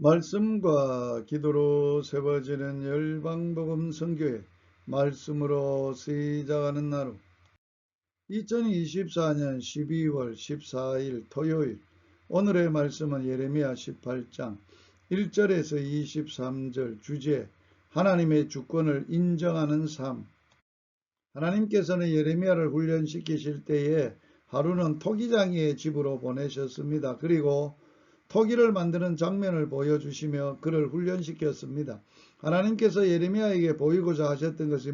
말씀과 기도로 세워지는 열방복음 선교회 말씀으로 시작하는 나로 2024년 12월 14일 토요일 오늘의 말씀은 예레미야 18장 1절에서 23절 주제 하나님의 주권을 인정하는 삶 하나님께서는 예레미야를 훈련시키실 때에 하루는 토기장이의 집으로 보내셨습니다. 그리고 토기를 만드는 장면을 보여주시며 그를 훈련시켰습니다. 하나님께서 예레미야에게 보이고자 하셨던 것이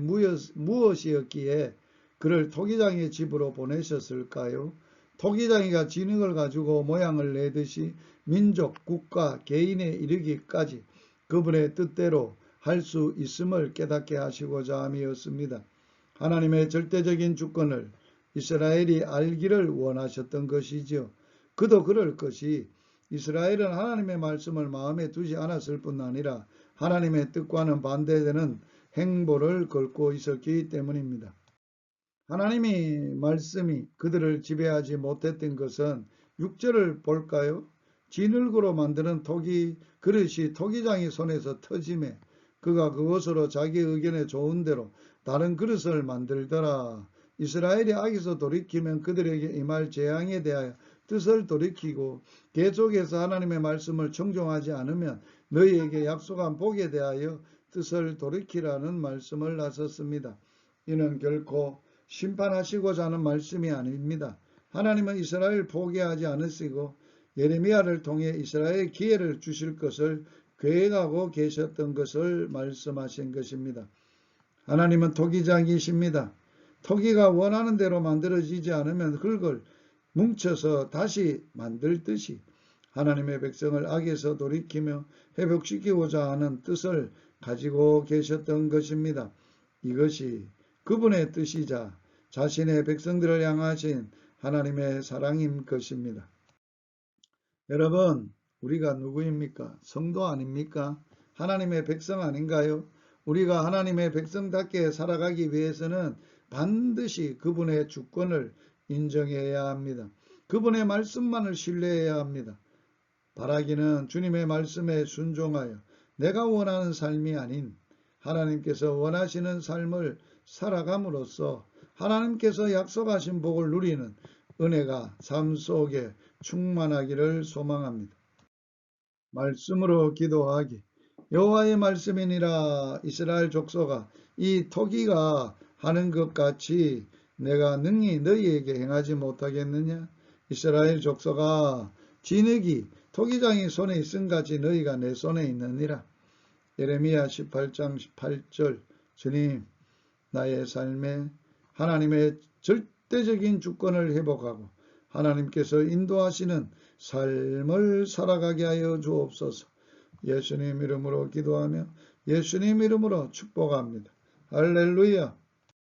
무엇이었기에 그를 토기장의 집으로 보내셨을까요? 토기장이가 지능을 가지고 모양을 내듯이 민족, 국가, 개인에 이르기까지 그분의 뜻대로 할 수 있음을 깨닫게 하시고자 함이었습니다. 하나님의 절대적인 주권을 이스라엘이 알기를 원하셨던 것이지요. 그도 그럴 것이 이스라엘은 하나님의 말씀을 마음에 두지 않았을 뿐 아니라 하나님의 뜻과는 반대되는 행보를 걸고 있었기 때문입니다. 하나님이 말씀이 그들을 지배하지 못했던 것은 6절을 볼까요? 진흙으로 만드는 토기 그릇이 토기장이 손에서 터짐에 그가 그것으로 자기 의견에 좋은 대로 다른 그릇을 만들더라. 이스라엘이 악에서 돌이키면 그들에게 임할 재앙에 대하여 뜻을 돌이키고 계속해서 하나님의 말씀을 청종하지 않으면 너희에게 약속한 복에 대하여 뜻을 돌이키라는 말씀을 나섰습니다. 이는 결코 심판하시고자 하는 말씀이 아닙니다. 하나님은 이스라엘 포기하지 않으시고 예레미야를 통해 이스라엘 기회를 주실 것을 계획하고 계셨던 것을 말씀하신 것입니다. 하나님은 토기장이십니다. 토기가 원하는 대로 만들어지지 않으면 흙을 뭉쳐서 다시 만들듯이 하나님의 백성을 악에서 돌이키며 회복시키고자 하는 뜻을 가지고 계셨던 것입니다. 이것이 그분의 뜻이자 자신의 백성들을 향하신 하나님의 사랑인 것입니다. 여러분, 우리가 누구입니까? 성도 아닙니까? 하나님의 백성 아닌가요? 우리가 하나님의 백성답게 살아가기 위해서는 반드시 그분의 주권을 인정해야 합니다. 그분의 말씀만을 신뢰해야 합니다. 바라기는 주님의 말씀에 순종하여 내가 원하는 삶이 아닌 하나님께서 원하시는 삶을 살아감으로써 하나님께서 약속하신 복을 누리는 은혜가 삶 속에 충만하기를 소망합니다. 말씀으로 기도하기 여호와의 말씀이니라 이스라엘 족소가 이 토기가 하는 것 같이 내가 능히 너희에게 행하지 못하겠느냐? 이스라엘 족속아 진흙이 토기장이 손에 있은 같이 너희가 내 손에 있느니라. 예레미야 18장 18절 주님 나의 삶에 하나님의 절대적인 주권을 회복하고 하나님께서 인도하시는 삶을 살아가게 하여 주옵소서. 예수님 이름으로 기도하며 예수님 이름으로 축복합니다. 할렐루야.